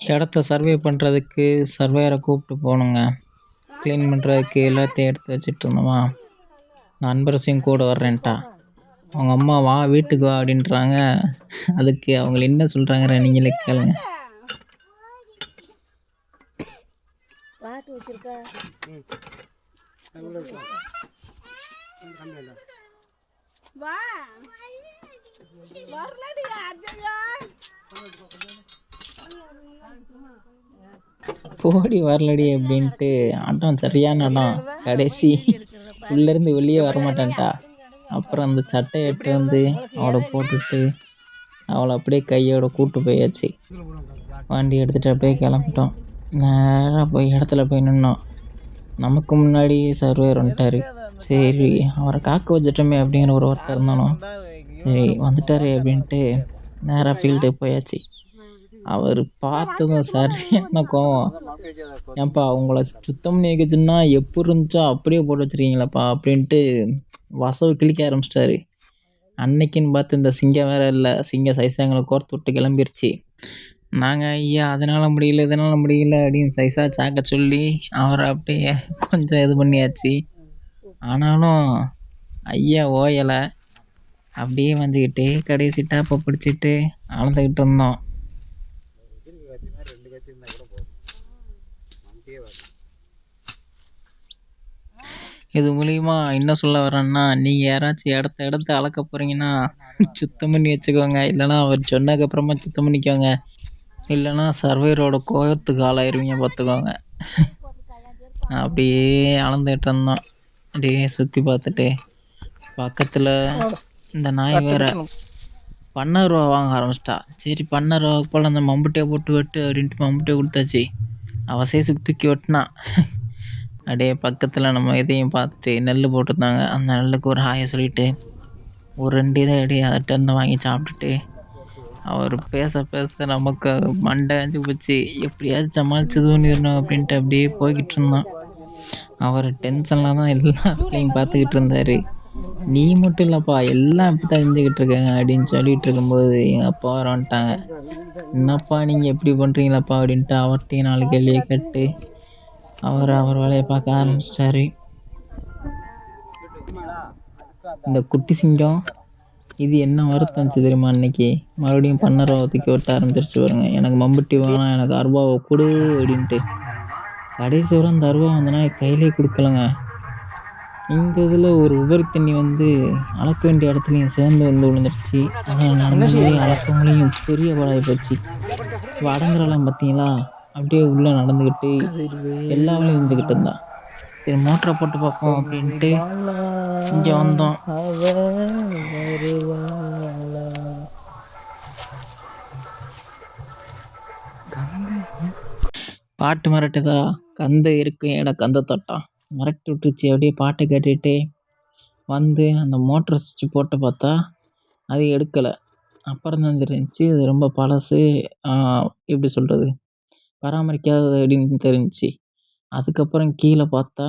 இடத்த சர்வே பண்ணுறதுக்கு சர்வேயரை கூப்பிட்டு போனோங்க க்ளீன் பண்ணுறதுக்கு எல்லாத்தையும் எடுத்து வச்சுட்டு இருந்தோமா? நண்பரசையும் கூட வர்றேன்ட்டா. அவங்க அம்மா வா வீட்டுக்கு வா அப்படின்றாங்க. அதுக்கு அவங்க என்ன சொல்கிறாங்கிற நீங்களே கேளுங்க. வா. வரலடி அஜயா. போடி வரலடி அப்படின்ட்டு ஆட்டம் சரியான இடம் கடைசி உள்ளேருந்து வெளியே வரமாட்டேன்ட்டா. அப்புறம் அந்த சட்டையை எடுத்து வந்து அவளை போட்டுட்டு அவளை அப்படியே கையோட கூட்டு போயாச்சு. வண்டி எடுத்துகிட்டு அப்படியே கிளம்பிட்டோம். நேராக போய் இடத்துல போய் நின்னோம். நமக்கு முன்னாடி சர்வேர் வந்துட்டார். சரி அவரை காக்க வச்சிட்டோமே அப்படிங்கிற ஒரு ஒருத்தர் இருந்தாலும் சரி வந்துட்டாரு அப்படின்ட்டு நேராக ஃபீல்டுக்கு போயாச்சு. அவர் பார்த்ததும் சரியான கோவம்? ஏன்பா உங்களை சுத்தம் பண்ணி வைக்க சொன்னா எப்படி இருந்துச்சோ அப்படியே போட்டு வச்சிருக்கீங்களப்பா அப்படின்ட்டு வசவு கிழிக்க ஆரம்பிச்சிட்டாரு. அன்னைக்குன்னு பார்த்து இந்த சிங்கம் வேற இல்லை சிங்கம் சைசாங்களை கோர்த்து விட்டு கிளம்பிருச்சு. நாங்கள் ஐயா அதனால் முடியல இதனால் முடியல அப்படின்னு சைஸாக சாக்க சொல்லி அவரை அப்படியே கொஞ்சம் இது பண்ணியாச்சு. ஆனாலும் ஐயா ஓயலை. அப்படியே வந்துக்கிட்டு கடைசி டாப்பை பிடிச்சிட்டு அளந்துக்கிட்டு இருந்தோம். இது மூலிமா என்ன சொல்ல வரேன்னா நீங்கள் யாராச்சும் இடத்த இடத்த அளக்க போகிறீங்கன்னா சுத்தம் பண்ணி வச்சுக்கோங்க. இல்லைன்னா அவர் சொன்னதுக்கப்புறமா சுத்தம் பண்ணிக்கோங்க இல்லைன்னா சர்வேரோட கோவத்துக்கு ஆளாயிருவீங்க பார்த்துக்கோங்க. அப்படியே அளந்துகிட்டு இருந்தோம். அப்படியே சுற்றி பார்த்துட்டு பக்கத்தில் இந்த நாய் வேற பன்னெண்டு ரூபா வாங்க ஆரம்பிச்சிட்டா. சரி பன்னெண்டு ரூபாய்க்கு போல் அந்த மம்புட்டியை போட்டு வெட்டு அப்படின்ட்டு மம்புட்டியை கொடுத்தாச்சு. அவசே சேசுக்கு தூக்கி வெட்டினான் அப்படியே பக்கத்தில் நம்ம இதையும் பார்த்துட்டு நெல் போட்டிருந்தாங்க. அந்த நெல்லுக்கு ஒரு ஹாயை சொல்லிட்டு ஒரு ரெண்டு இதை அப்படியே அதட்ட இருந்து வாங்கி சாப்பிட்டுட்டு அவர் பேச பேச நமக்கு மண்டை அஞ்சு போச்சு. எப்படியாச்சும் சமாளிச்சு இது அப்படின்ட்டு அப்படியே போய்கிட்டு இருந்தான். அவர் டென்ஷனில் தான் எல்லா வேலையும் பார்த்துக்கிட்டு இருந்தார். நீ மட்டும் இல்லைப்பா எல்லாம் இப்படி தான் செஞ்சுக்கிட்டு இருக்காங்க அப்படின்னு சொல்லிட்டு இருக்கும்போது எங்கள் அப்பா வர வந்துட்டாங்க. என்னப்பா நீங்கள் எப்படி பண்ணுறீங்களாப்பா அப்படின்ட்டு அவர்கிட்டையும் நாலு கேள்வியை கேட்டு அவர் அவர் வேலையை பார்க்க ஆரம்பிச்சிட்டாரு. இந்த குட்டி சிங்கம் இது என்ன வருத்தம் இருந்துச்சு தெரியுமா அன்னைக்கு? மறுபடியும் பன்னரவத்துக்கு தூக்கி ஒட்ட ஆரம்பிச்சிருச்சு பாருங்க. எனக்கு மம்பட்டி வேணாம் எனக்கு அருவாவை கொடு அப்படின்ட்டு. கடைசி வரை அந்த அருவா அந்த கையிலே கொடுக்கலங்க. இந்த இதில் ஒரு உபரி தண்ணி வந்து அளக்க வேண்டிய இடத்துலையும் சேர்ந்து வந்து விழுந்துருச்சு. அதனால் நடந்து அளக்க முடியும் பெரிய பாடாகி போச்சு. இப்போ அடங்குறலாம் பார்த்தீங்களா அப்படியே உள்ளே நடந்துக்கிட்டு எல்லா வேலையும் செஞ்சுக்கிட்டு இருந்தான் சரி மோட்டரை போட்டு பார்ப்போம் அப்படின்ட்டு இங்கே வந்தோம். பாட்டு மிரட்டுதா? கந்த இருக்கும் இடம் கந்த தொட்டான் மிரட்டி விட்டுருச்சு அப்படியே பாட்டை கேட்டுட்டு வந்து அந்த மோட்ரு சுவிட்ச் போட்டு பார்த்தா அது எடுக்கலை. அப்புறம் தான் தெரிஞ்சுச்சு இது ரொம்ப பழசு எப்படி சொல்கிறது பராமரிக்காதது அப்படின்னு தெரிஞ்சுச்சு. அதுக்கப்புறம் கீழே பார்த்தா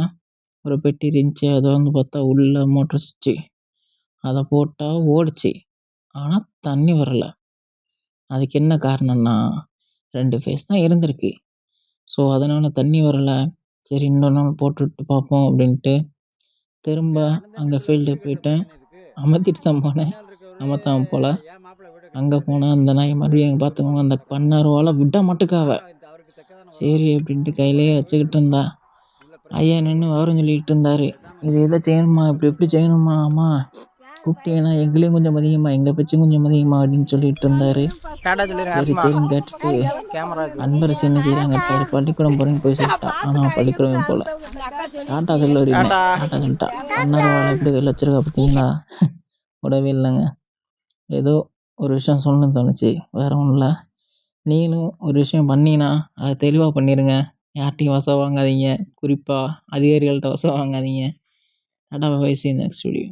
ஒரு பெட்டி இருந்துச்சு. அதை வந்து பார்த்தா உள்ளே மோட்ரு சுவிட்சு. அதை போட்டால் ஓடுச்சு. ஆனால் தண்ணி வரல. அதுக்கு என்ன காரணம்னா ரெண்டு ஃபேஸ் தான் இருந்திருக்கு. ஸோ அதனால் தண்ணி வரல. சரி இன்னொரு நாள் போட்டுவிட்டு பார்ப்போம் அப்படின்ட்டு திரும்ப அங்கே ஃபீல்டுக்கு போயிட்டேன். அமர்த்திட்டு தான் போனேன். அமர்த்தாமல் போகல அங்கே போனால் அந்த நாய் மறுபடியும் பார்த்துக்கோங்க. அந்த பண்ணாருவால் விட மாட்டுக்காவ சரி அப்படின்ட்டு கையிலேயே வச்சுக்கிட்டு இருந்தா. ஐயா நின்று விவரம் சொல்லிக்கிட்டு இருந்தார். இது இதை செய்யணுமா? இப்படி இப்படி செய்யணுமா? அம்மா கூப்பிட்டீங்கன்னா எங்களையும் கொஞ்சம் மதியமா? எங்கள் பேச்சும் கொஞ்சம் மதியமா? அப்படின்னு சொல்லிட்டு இருந்தார். சரி சரின்னு கேட்டுட்டு கேமரா அன்பரசு என்ன செய்கிறாங்க பாரு பள்ளிக்கூடம் போகிறேன்னு போய் சொல்லிட்டான் ஆனால் பள்ளிக்கூடமே போகல டாட்டா சொல்ல டாட்டா சொல்லிட்டா. பன்னரவாள் எப்படி கையில் வச்சிருக்கா பார்த்தீங்களா? விடவே இல்லைங்க. ஏதோ ஒரு விஷயம் சொல்லணும்னு தோணுச்சு. வேற ஒன்றும் இல்லை. நீங்களும் ஒரு விஷயம் பண்ணீங்கன்னா அதை தெளிவாக பண்ணிடுங்க யார்கிட்டையும் வசம் வாங்காதீங்க. குறிப்பாக அதிகாரிகள்கிட்ட வசம் வாங்காதீங்க. Tata bye see next video